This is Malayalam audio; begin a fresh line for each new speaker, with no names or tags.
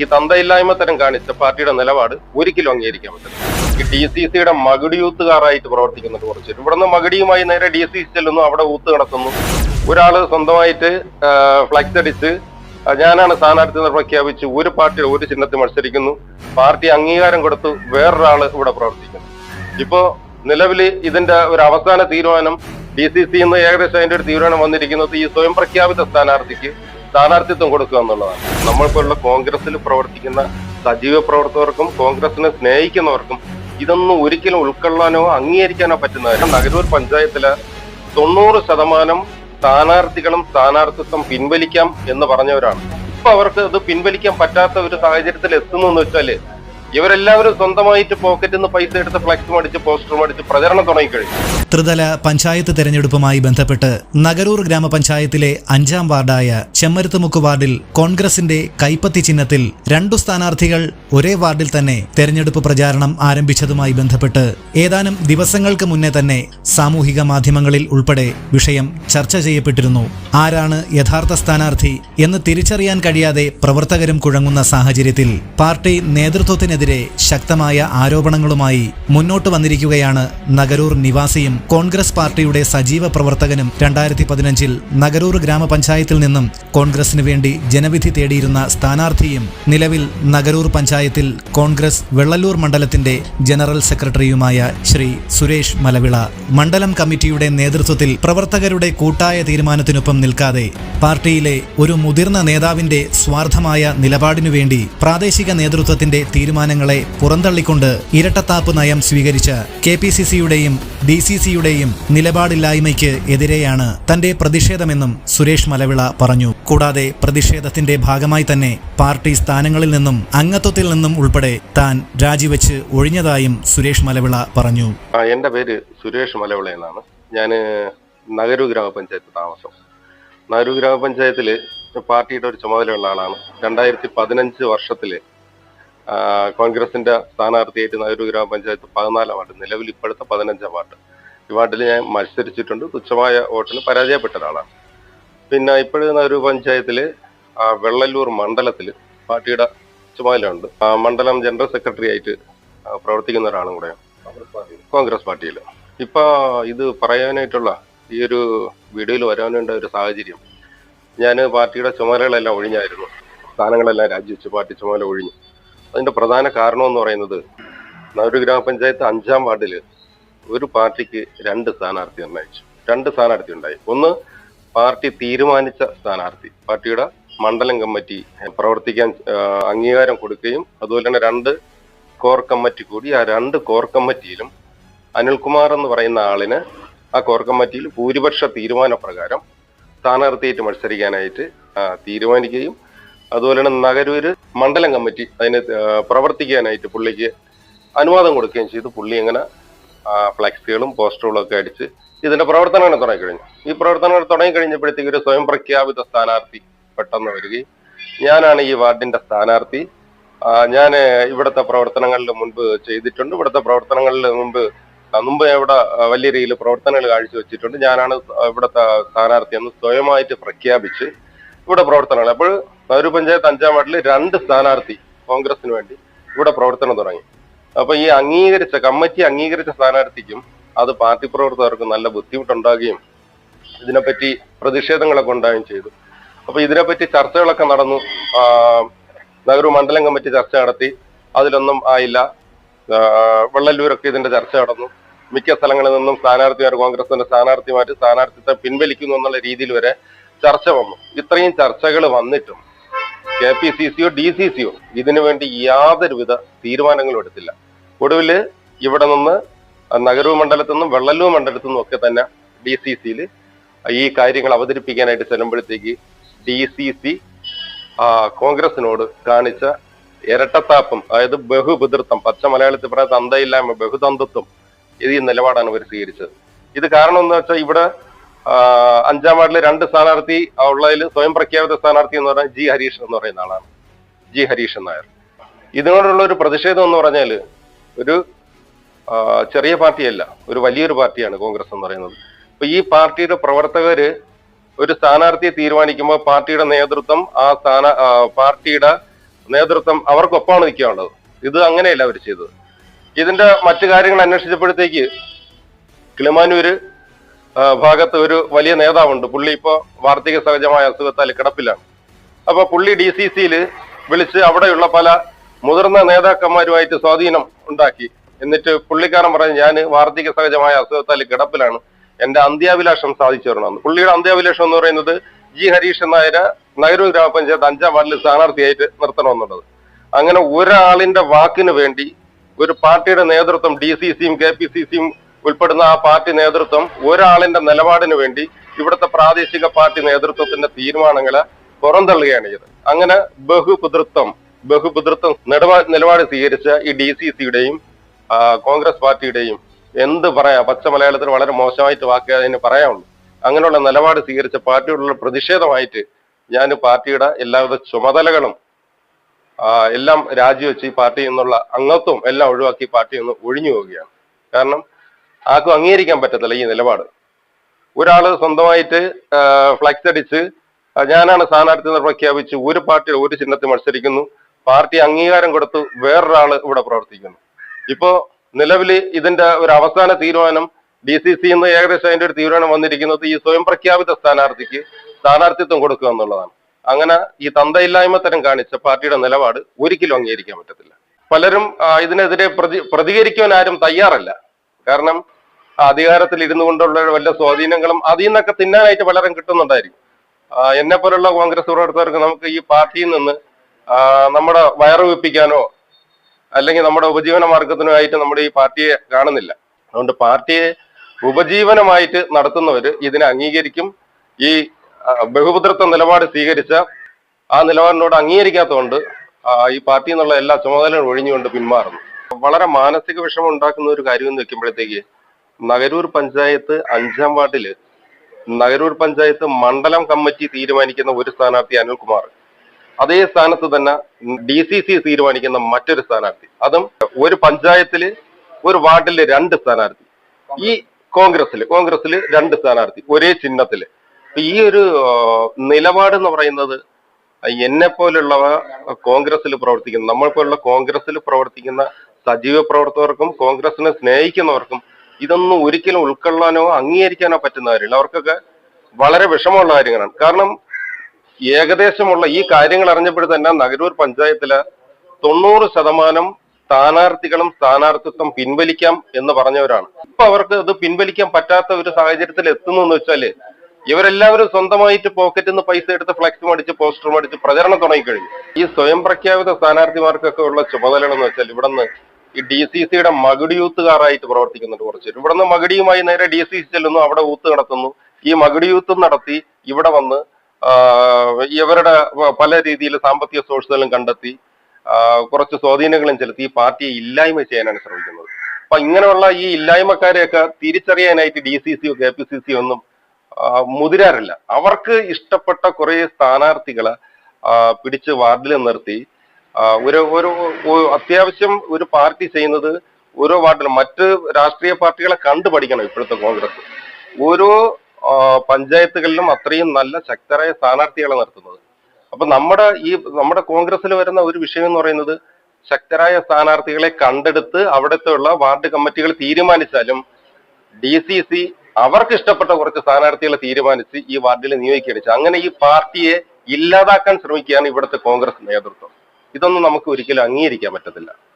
ഈ തന്തയില്ലായ്മ തരം കാണിച്ച പാർട്ടിയുടെ നിലപാട് ഒരിക്കലും അംഗീകരിക്കാൻ പറ്റില്ല ഈ ഡി സി സിയുടെ മകുടി യൂത്തുകാരായിട്ട് പ്രവർത്തിക്കുന്നുണ്ട് കുറച്ച് ഇവിടുന്ന് മകുടിയുമായി നേരെ ഡി സി സി ചെല്ലുന്നു അവിടെ ഊത്ത് നടത്തുന്നു ഒരാൾ സ്വന്തമായിട്ട് ഫ്ലക്സ് അടിച്ച് ഞാനാണ് സ്ഥാനാർത്ഥി പ്രഖ്യാപിച്ച് ഒരു പാർട്ടിയുടെ ഒരു ചിഹ്നത്തിൽ മത്സരിക്കുന്നു. പാർട്ടി അംഗീകാരം കൊടുത്തു വേറൊരാൾ ഇവിടെ പ്രവർത്തിക്കുന്നു. ഇപ്പോ നിലവിൽ ഇതിന്റെ ഒരു അവസാന തീരുമാനം ഡി സി സി എന്ന് ഏകദേശം അതിന്റെ ഒരു തീരുമാനം വന്നിരിക്കുന്നത് ഈ സ്വയം പ്രഖ്യാപിത സ്ഥാനാർത്ഥിക്ക് സ്ഥാനാർത്ഥിത്വം കൊടുക്കുക എന്നുള്ളതാണ്. നമ്മൾക്കുള്ള കോൺഗ്രസിൽ പ്രവർത്തിക്കുന്ന സജീവ പ്രവർത്തകർക്കും കോൺഗ്രസിനെ സ്നേഹിക്കുന്നവർക്കും ഇതൊന്നും ഒരിക്കലും ഉൾക്കൊള്ളാനോ അംഗീകരിക്കാനോ പറ്റുന്നതല്ല നഗരൂർ പഞ്ചായത്തിലെ തൊണ്ണൂറ് ശതമാനം സ്ഥാനാർത്ഥികളും സ്ഥാനാർത്ഥിത്വം പിൻവലിക്കാം എന്ന് പറഞ്ഞവരാണ്. ഇപ്പൊ അവർക്ക് അത് പിൻവലിക്കാൻ പറ്റാത്ത ഒരു സാഹചര്യത്തിൽ എത്തുന്നു എന്ന് വെച്ചാൽ ഇവരെല്ലാവരും സ്വന്തമായിട്ട് പോക്കറ്റിൽ നിന്ന് പൈസ എടുത്ത് ഫ്ലക്സ് അടിച്ച് പോസ്റ്ററും അടിച്ച് പ്രചരണം തുടങ്ങിക്കഴിഞ്ഞു
ത്രിതല പഞ്ചായത്ത് തെരഞ്ഞെടുപ്പുമായി ബന്ധപ്പെട്ട് നഗരൂർ ഗ്രാമപഞ്ചായത്തിലെ അഞ്ചാം വാർഡായ ചെമ്മരുത്തുമുക്ക് വാർഡിൽ കോൺഗ്രസിന്റെ കൈപ്പത്തി ചിഹ്നത്തിൽ രണ്ടു സ്ഥാനാർത്ഥികൾ ഒരേ വാർഡിൽ തന്നെ തെരഞ്ഞെടുപ്പ് പ്രചാരണം ആരംഭിച്ചതുമായി ബന്ധപ്പെട്ട് ഏതാനും ദിവസങ്ങൾക്ക് മുന്നേ തന്നെ സാമൂഹിക മാധ്യമങ്ങളിൽ ഉൾപ്പെടെ വിഷയം ചർച്ച ചെയ്യപ്പെട്ടിരുന്നു. ആരാണ് യഥാർത്ഥ സ്ഥാനാർത്ഥി എന്ന് തിരിച്ചറിയാൻ കഴിയാതെ പ്രവർത്തകരും കുഴങ്ങുന്ന സാഹചര്യത്തിൽ പാർട്ടി നേതൃത്വത്തിനെതിരെ ശക്തമായ ആരോപണങ്ങളുമായി മുന്നോട്ട് വന്നിരിക്കുകയാണ് നഗരൂർ നിവാസിയും കോൺഗ്രസ് പാർട്ടിയുടെ സജീവ പ്രവർത്തകനും രണ്ടായിരത്തി പതിനഞ്ചിൽ നഗരൂർ ഗ്രാമപഞ്ചായത്തിൽ നിന്നും കോൺഗ്രസിന് വേണ്ടി ജനവിധി തേടിയിരുന്ന സ്ഥാനാർത്ഥിയും നിലവിൽ നഗരൂർ പഞ്ചായത്തിൽ കോൺഗ്രസ് വെള്ളല്ലൂർ മണ്ഡലത്തിന്റെ ജനറൽ സെക്രട്ടറിയുമായ ശ്രീ സുരേഷ് മലവിള. മണ്ഡലം കമ്മിറ്റിയുടെ നേതൃത്വത്തിൽ പ്രവർത്തകരുടെ കൂട്ടായ തീരുമാനത്തിനൊപ്പം നിൽക്കാതെ പാർട്ടിയിലെ ഒരു മുതിർന്ന നേതാവിന്റെ സ്വാർത്ഥമായ നിലപാടിനു വേണ്ടി പ്രാദേശിക നേതൃത്വത്തിന്റെ തീരുമാനങ്ങളെ പുറന്തള്ളിക്കൊണ്ട് ഇരട്ടത്താപ്പ് നയം സ്വീകരിച്ച കെ പി സി സിയുടെയും ഡി സി സിയുടെയും നിലപാടില്ലായ്മയ്ക്ക് എതിരെയാണ് തന്റെ പ്രതിഷേധമെന്നും സുരേഷ് മലവിള പറഞ്ഞു. കൂടാതെ പ്രതിഷേധത്തിന്റെ ഭാഗമായി തന്നെ പാർട്ടി സ്ഥാനങ്ങളിൽ നിന്നും അംഗത്വത്തിൽ നിന്നും ഉൾപ്പെടെ താൻ രാജിവെച്ച് ഒഴിഞ്ഞതായും സുരേഷ് മലവിള പറഞ്ഞു.
എന്റെ പേര് സുരേഷ് മലവിള എന്നാണ്. ഞാൻ നഗരു ഗ്രാമപഞ്ചായത്ത് താമസം. നഗരു ഗ്രാമപഞ്ചായത്തിൽ പാർട്ടിയുടെ ഒരു ചുമതലയുള്ള ആളാണ്. രണ്ടായിരത്തി പതിനഞ്ച് വർഷത്തിൽ കോൺഗ്രസിന്റെ സ്ഥാനാർത്ഥിയായിട്ട് നഗരൂർ ഗ്രാമപഞ്ചായത്ത് പതിനാലാം വാർഡ് നിലവിൽ ഇപ്പോഴത്തെ പതിനഞ്ചാം വാർഡ്. ഈ വാർഡിൽ ഞാൻ മത്സരിച്ചിട്ടുണ്ട്. തുച്ഛമായ വോട്ടിന് പരാജയപ്പെട്ട ഒരാളാണ്. പിന്നെ ഇപ്പോഴത്തെ നഗരൂർ പഞ്ചായത്തിൽ വെള്ളല്ലൂർ മണ്ഡലത്തിൽ പാർട്ടിയുടെ ചുമതലയുണ്ട്. മണ്ഡലം ജനറൽ സെക്രട്ടറി ആയിട്ട് പ്രവർത്തിക്കുന്ന ഒരാളും കൂടെയാണ് കോൺഗ്രസ് പാർട്ടിയിൽ ഇപ്പൊ ഇത് പറയാനായിട്ടുള്ള ഈ ഒരു വീഡിയോയിൽ വരാനുണ്ട ഒരു സാഹചര്യം. ഞാൻ പാർട്ടിയുടെ ചുമതലകളെല്ലാം ഒഴിഞ്ഞായിരുന്നു. സ്ഥാനങ്ങളെല്ലാം രാജിവെച്ച് പാർട്ടി ചുമതല ഒഴിഞ്ഞു. അതിന്റെ പ്രധാന കാരണം എന്ന് പറയുന്നത് നഗര ഗ്രാമപഞ്ചായത്ത് അഞ്ചാം വാർഡിൽ ഒരു പാർട്ടിക്ക് രണ്ട് സ്ഥാനാർത്ഥി നിർണയിച്ചു. രണ്ട് സ്ഥാനാർത്ഥി ഉണ്ടായി. ഒന്ന് പാർട്ടി തീരുമാനിച്ച സ്ഥാനാർത്ഥി. പാർട്ടിയുടെ മണ്ഡലം കമ്മിറ്റി പ്രവർത്തിക്കാൻ അംഗീകാരം കൊടുക്കുകയും അതുപോലെ തന്നെ രണ്ട് കോർ കമ്മിറ്റി കൂടി ആ രണ്ട് കോർ കമ്മിറ്റിയിലും അനിൽകുമാർ എന്ന് പറയുന്ന ആളിന് ആ കോർ കമ്മിറ്റിയിൽ ഭൂരിപക്ഷ തീരുമാനപ്രകാരം സ്ഥാനാർത്ഥിയായിട്ട് മത്സരിക്കാനായിട്ട് തീരുമാനിക്കുകയും അതുപോലെ തന്നെ നഗരൂര് മണ്ഡലം കമ്മിറ്റി അതിന് പ്രവർത്തിക്കാനായിട്ട് പുള്ളിക്ക് അനുവാദം കൊടുക്കുകയും ചെയ്തു. പുള്ളി ഇങ്ങനെ ഫ്ലക്സുകളും പോസ്റ്ററുകളും ഒക്കെ അടിച്ച് ഇതിന്റെ പ്രവർത്തനങ്ങൾ തുടങ്ങിക്കഴിഞ്ഞു. ഈ പ്രവർത്തനങ്ങൾ തുടങ്ങിക്കഴിഞ്ഞപ്പോഴത്തേക്ക് ഒരു സ്വയം പ്രഖ്യാപിത സ്ഥാനാർത്ഥി പെട്ടെന്ന് വരികയും ഞാനാണ് ഈ വാർഡിന്റെ സ്ഥാനാർത്ഥി. ഞാൻ ഇവിടുത്തെ പ്രവർത്തനങ്ങളിൽ മുൻപ് ചെയ്തിട്ടുണ്ട്. ഇവിടുത്തെ പ്രവർത്തനങ്ങളിൽ മുൻപ് മുമ്പ് എവിടെ വലിയ രീതിയിൽ പ്രവർത്തനങ്ങൾ കാഴ്ചവെച്ചിട്ടുണ്ട്. ഞാനാണ് ഇവിടുത്തെ സ്ഥാനാർത്ഥി എന്ന് സ്വയമായിട്ട് പ്രഖ്യാപിച്ച് ഇവിടെ പ്രവർത്തനങ്ങൾ. അപ്പോൾ നഗര പഞ്ചായത്ത് അഞ്ചാം വാർഡിൽ രണ്ട് സ്ഥാനാർത്ഥി കോൺഗ്രസിന് വേണ്ടി ഇവിടെ പ്രവർത്തനം തുടങ്ങി. അപ്പൊ ഈ അംഗീകരിച്ച കമ്മിറ്റി അംഗീകരിച്ച സ്ഥാനാർത്ഥിക്കും അത് പാർട്ടി പ്രവർത്തകർക്ക് നല്ല ബുദ്ധിമുട്ടുണ്ടാകുകയും ഇതിനെപ്പറ്റി പ്രതിഷേധങ്ങളൊക്കെ ഉണ്ടാവുകയും ചെയ്തു. അപ്പൊ ഇതിനെപ്പറ്റി ചർച്ചകളൊക്കെ നടന്നു. നെഹ്റു മണ്ഡലം കമ്മിറ്റി ചർച്ച നടത്തി. അതിലൊന്നും ആയില്ല. വെള്ളല്ലൂരൊക്കെ ഇതിന്റെ ചർച്ച നടന്നു. മിക്ക സ്ഥലങ്ങളിൽ നിന്നും സ്ഥാനാർത്ഥിമാർ കോൺഗ്രസിന്റെ സ്ഥാനാർത്ഥിമാർ സ്ഥാനാർത്ഥിത്വം പിൻവലിക്കുന്നു എന്നുള്ള രീതിയിൽ വരെ ചർച്ച വന്നു. ഇത്രയും ചർച്ചകൾ വന്നിട്ടും കെ പി സി സിയോ ഡി സി സിയോ ഇതിനു വേണ്ടി യാതൊരുവിധ തീരുമാനങ്ങളും എടുത്തില്ല. ഒടുവിൽ ഇവിടെ നിന്ന് നഗരവ് മണ്ഡലത്തിൽ നിന്നും വെള്ളല്ലൂർ മണ്ഡലത്തിൽ നിന്നും ഒക്കെ തന്നെ ഡി സി സിയിൽ ഈ കാര്യങ്ങൾ അവതരിപ്പിക്കാനായിട്ട് ചെല്ലുമ്പോഴത്തേക്ക് ഡി സി സി കോൺഗ്രസിനോട് കാണിച്ച ഇരട്ടത്താപ്പം അതായത് ബഹുപിതൃത്വം പച്ച മലയാളത്തിൽ പറയുന്ന തന്തയില്ലായ്മ ബഹുതന്ത്വം ഇത് ഈ നിലപാടാണ് അവർ സ്വീകരിച്ചത്. ഇത് കാരണം എന്ന് വെച്ചാൽ ഇവിടെ അഞ്ചാം വാർഡിലെ രണ്ട് സ്ഥാനാർത്ഥി ഉള്ളതിൽ സ്വയം പ്രഖ്യാപിത സ്ഥാനാർത്ഥി എന്ന് പറഞ്ഞാൽ ജി ഹരീഷ് എന്ന് പറയുന്ന ആളാണ്. ജി ഹരീഷ് നായർ. ഇതിനോടുള്ള ഒരു പ്രതിഷേധം എന്ന് പറഞ്ഞാൽ ഒരു ചെറിയ പാർട്ടിയല്ല ഒരു വലിയൊരു പാർട്ടിയാണ് കോൺഗ്രസ് എന്ന് പറയുന്നത്. അപ്പൊ ഈ പാർട്ടിയുടെ പ്രവർത്തകര് ഒരു സ്ഥാനാർത്ഥിയെ തീരുമാനിക്കുമ്പോൾ പാർട്ടിയുടെ നേതൃത്വം ആ സ്ഥാന പാർട്ടിയുടെ നേതൃത്വം അവർക്കൊപ്പമാണ് നിൽക്കാനുള്ളത്. ഇത് അങ്ങനെയല്ല അവർ ചെയ്തത്. ഇതിന്റെ മറ്റു കാര്യങ്ങൾ അന്വേഷിച്ചപ്പോഴത്തേക്ക് കിളിമാനൂര് ഭാഗത്ത് ഒരു വലിയ നേതാവുണ്ട്. പുള്ളി ഇപ്പോ വാർദ്ധക്യ സഹജമായ അസുഖത്താൽ കിടപ്പിലാണ്. അപ്പൊ പുള്ളി ഡി സി സിയിൽ വിളിച്ച് അവിടെയുള്ള പല മുതിർന്ന നേതാക്കന്മാരുമായിട്ട് സ്വാധീനം ഉണ്ടാക്കി. എന്നിട്ട് പുള്ളിക്കാരൻ പറഞ്ഞു ഞാൻ വാർദ്ധക്യ സഹജമായ അസുഖത്താൽ കിടപ്പിലാണ്. എന്റെ അന്ത്യാഭിലാഷം സാധിച്ചു തരണമെന്ന്. പുള്ളിയുടെ അന്ത്യാഭിലാഷം എന്ന് പറയുന്നത് ജി. ഹരീഷ് നായരെ നഗരൂർ ഗ്രാമപഞ്ചായത്ത് അഞ്ചാം വാർഡിൽ സ്ഥാനാർത്ഥിയായിട്ട് നിർത്തണമെന്നുള്ളത്. അങ്ങനെ ഒരാളിന്റെ വാക്കിന് വേണ്ടി ഒരു പാർട്ടിയുടെ നേതൃത്വം ഡി സി സിയും കെ പി സി സിയും ഉൾപ്പെടുന്ന ആ പാർട്ടി നേതൃത്വം ഒരാളിന്റെ നിലപാടിന് വേണ്ടി ഇവിടുത്തെ പ്രാദേശിക പാർട്ടി നേതൃത്വത്തിന്റെ തീരുമാനങ്ങളെ പുറന്തള്ളുകയാണ് ചെയ്തത്. അങ്ങനെ ബഹുപിതൃത്വം ബഹുപിതൃത്വം നിലപാ നിലപാട് സ്വീകരിച്ച ഈ ഡി സി സിയുടെയും കോൺഗ്രസ് പാർട്ടിയുടെയും എന്ത് പറയാ പച്ച മലയാളത്തിൽ വളരെ മോശമായിട്ട് വാക്ക് അതിന് പറയാനുള്ളൂ അങ്ങനെയുള്ള നിലപാട് സ്വീകരിച്ച പാർട്ടിയോടുള്ള പ്രതിഷേധമായിട്ട് ഞാൻ പാർട്ടിയുടെ എല്ലാവിധ ചുമതലകളും എല്ലാം രാജിവെച്ച് ഈ പാർട്ടിയിൽ നിന്നുള്ള അംഗത്വം എല്ലാം ഒഴിവാക്കി പാർട്ടിയിൽ നിന്ന് ഒഴിഞ്ഞു പോവുകയാണ്. കാരണം ആർക്കും അംഗീകരിക്കാൻ പറ്റത്തില്ല ഈ നിലപാട്. ഒരാൾ സ്വന്തമായിട്ട് ഫ്ലക്സ് അടിച്ച് ഞാനാണ് സ്ഥാനാർത്ഥി എന്ന് പ്രഖ്യാപിച്ച് ഒരു പാർട്ടി ഒരു ചിഹ്നത്തിൽ മത്സരിക്കുന്നു. പാർട്ടി അംഗീകാരം കൊടുത്ത് വേറൊരാൾ ഇവിടെ പ്രവർത്തിക്കുന്നു. ഇപ്പോ നിലവിൽ ഇതിന്റെ ഒരു അവസാന തീരുമാനം ഡി സി സി എന്ന് ഏകദേശം അതിന്റെ ഒരു തീരുമാനം വന്നിരിക്കുന്നത് ഈ സ്വയം പ്രഖ്യാപിത സ്ഥാനാർത്ഥിക്ക് സ്ഥാനാർത്ഥിത്വം കൊടുക്കുക എന്നുള്ളതാണ്. അങ്ങനെ ഈ തന്തയില്ലായ്മ തരം കാണിച്ച പാർട്ടിയുടെ നിലപാട് ഒരിക്കലും അംഗീകരിക്കാൻ പറ്റത്തില്ല. പലരും ഇതിനെതിരെ പ്രതി പ്രതികരിക്കാൻ ആരും തയ്യാറല്ല. കാരണം അധികാരത്തിൽ ഇരുന്നു കൊണ്ടുള്ള വല്ല സ്വാധീനങ്ങളും അതിൽ നിന്നൊക്കെ തിന്നാനായിട്ട് പലരും കിട്ടുന്നുണ്ടായിരിക്കും. എന്നെ പോലുള്ള കോൺഗ്രസ് പ്രവർത്തകർക്ക് നമുക്ക് ഈ പാർട്ടിയിൽ നിന്ന് നമ്മുടെ വയറ് വെപ്പിക്കാനോ അല്ലെങ്കിൽ നമ്മുടെ ഉപജീവന മാർഗത്തിനോ ആയിട്ട് നമ്മുടെ ഈ പാർട്ടിയെ കാണുന്നില്ല. അതുകൊണ്ട് പാർട്ടിയെ ഉപജീവനമായിട്ട് നടത്തുന്നവർ ഇതിനെ അംഗീകരിക്കും. ഈ ബഹുപുത്രത്വ നിലപാട് സ്വീകരിച്ച ആ നിലപാടിനോട് അംഗീകരിക്കാത്തതുകൊണ്ട് ഈ പാർട്ടിയിൽ നിന്നുള്ള എല്ലാ ചുമതലകളും ഒഴിഞ്ഞുകൊണ്ട് പിന്മാറുന്നു. വളരെ മാനസിക വിഷമം ഉണ്ടാക്കുന്ന ഒരു കാര്യം എന്ന് വെക്കുമ്പോഴത്തേക്ക് നഗരൂർ പഞ്ചായത്ത് അഞ്ചാം വാർഡിൽ നഗരൂർ പഞ്ചായത്ത് മണ്ഡലം കമ്മിറ്റി തീരുമാനിക്കുന്ന ഒരു സ്ഥാനാർത്ഥി അനിൽകുമാർ. അതേ സ്ഥാനത്ത് തന്നെ ഡി സി സി തീരുമാനിക്കുന്ന മറ്റൊരു സ്ഥാനാർത്ഥി. അതും ഒരു പഞ്ചായത്തിൽ ഒരു വാർഡിൽ രണ്ട് സ്ഥാനാർത്ഥി. ഈ കോൺഗ്രസിൽ കോൺഗ്രസിൽ രണ്ട് സ്ഥാനാർത്ഥി ഒരേ ചിഹ്നത്തിൽ. ഈ ഒരു നിലപാട് എന്ന് പറയുന്നത് എന്നെ പോലുള്ളവ കോൺഗ്രസിൽ പ്രവർത്തിക്കുന്ന നമ്മൾ പോലുള്ള കോൺഗ്രസിൽ പ്രവർത്തിക്കുന്ന സജീവ പ്രവർത്തകർക്കും കോൺഗ്രസിനെ സ്നേഹിക്കുന്നവർക്കും ഇതൊന്നും ഒരിക്കലും ഉൾക്കൊള്ളാനോ അംഗീകരിക്കാനോ പറ്റുന്ന കാര്യമില്ല. അവർക്കൊക്കെ വളരെ വിഷമമുള്ള കാര്യങ്ങളാണ്. കാരണം ഏകദേശമുള്ള ഈ കാര്യങ്ങൾ അറിഞ്ഞപ്പോൾ തന്നെ നഗരൂർ പഞ്ചായത്തിൽ തൊണ്ണൂറ് ശതമാനം സ്ഥാനാർത്ഥികളും സ്ഥാനാർത്ഥിത്വം പിൻവലിക്കാം എന്ന് പറഞ്ഞവരാണ്. ഇപ്പൊ അവർക്ക് ഇത് പിൻവലിക്കാൻ പറ്റാത്ത ഒരു സാഹചര്യത്തിൽ എത്തുന്നു എന്ന് വെച്ചാൽ ഇവരെല്ലാവരും സ്വന്തമായിട്ട് പോക്കറ്റിൽ നിന്ന് പൈസ എടുത്ത് ഫ്ലക്സ് മടിച്ച് പോസ്റ്റർ മടിച്ച് പ്രചരണം തുടങ്ങിക്കഴിഞ്ഞു. ഈ സ്വയം പ്രഖ്യാപിത സ്ഥാനാർത്ഥിമാർക്കൊക്കെ ഉള്ള ചുമതലകൾ എന്ന് വെച്ചാൽ ഇവിടുന്ന് ഈ ഡി സി സിയുടെ മകുടി യൂത്തുകാരായിട്ട് പ്രവർത്തിക്കുന്നുണ്ട് കുറച്ച് പേര് ഇവിടുന്ന് മകുടിയുമായി നേരെ ഡി സി സി ചെല്ലുന്നു അവിടെ ഊത്ത് നടത്തുന്നു. ഈ മകുടി യൂത്തും നടത്തി ഇവിടെ വന്ന് ഇവരുടെ പല രീതിയിൽ സാമ്പത്തിക സോഴ്സുകളും കണ്ടെത്തി കുറച്ച് സ്വാധീനങ്ങളും ചെലുത്തി ഈ പാർട്ടിയെ ഇല്ലായ്മ ചെയ്യാനാണ് ശ്രമിക്കുന്നത്. അപ്പൊ ഇങ്ങനെയുള്ള ഈ ഇല്ലായ്മക്കാരെയൊക്കെ തിരിച്ചറിയാനായിട്ട് ഡി സി സിയോ കെ പി സി സിയോ ഒന്നും മുതിരാറില്ല. അവർക്ക് ഇഷ്ടപ്പെട്ട കുറേ സ്ഥാനാർത്ഥികളെ പിടിച്ച് വാർഡിൽ നിർത്തി ഒരു ഒരു അത്യാവശ്യം ഒരു പാർട്ടി ചെയ്യുന്നത് ഓരോ വാർഡിലും മറ്റ് രാഷ്ട്രീയ പാർട്ടികളെ കണ്ടു പഠിക്കണം ഇപ്പോഴത്തെ കോൺഗ്രസ്. ഓരോ പഞ്ചായത്തുകളിലും അത്രയും നല്ല ശക്തരായ സ്ഥാനാർത്ഥികളെ നിർത്തുന്നത്. അപ്പൊ നമ്മുടെ ഈ നമ്മുടെ കോൺഗ്രസ്സിൽ വരുന്ന ഒരു വിഷയം എന്ന് പറയുന്നത് ശക്തരായ സ്ഥാനാർത്ഥികളെ കണ്ടെടുത്ത് അവിടുത്തെ ഉള്ള വാർഡ് കമ്മിറ്റികൾ തീരുമാനിച്ചാലും ഡി സി സി അവർക്ക് ഇഷ്ടപ്പെട്ട കുറച്ച് സ്ഥാനാർത്ഥികളെ തീരുമാനിച്ച് ഈ വാർഡിൽ നിയോഗിക്കുകയാണ് അങ്ങനെ ഈ പാർട്ടിയെ ഇല്ലാതാക്കാൻ ശ്രമിക്കുകയാണ് ഇവിടുത്തെ കോൺഗ്രസ് നേതൃത്വം. ഇതൊന്നും നമുക്ക് ഒരിക്കലും അംഗീകരിക്കാൻ പറ്റത്തില്ല.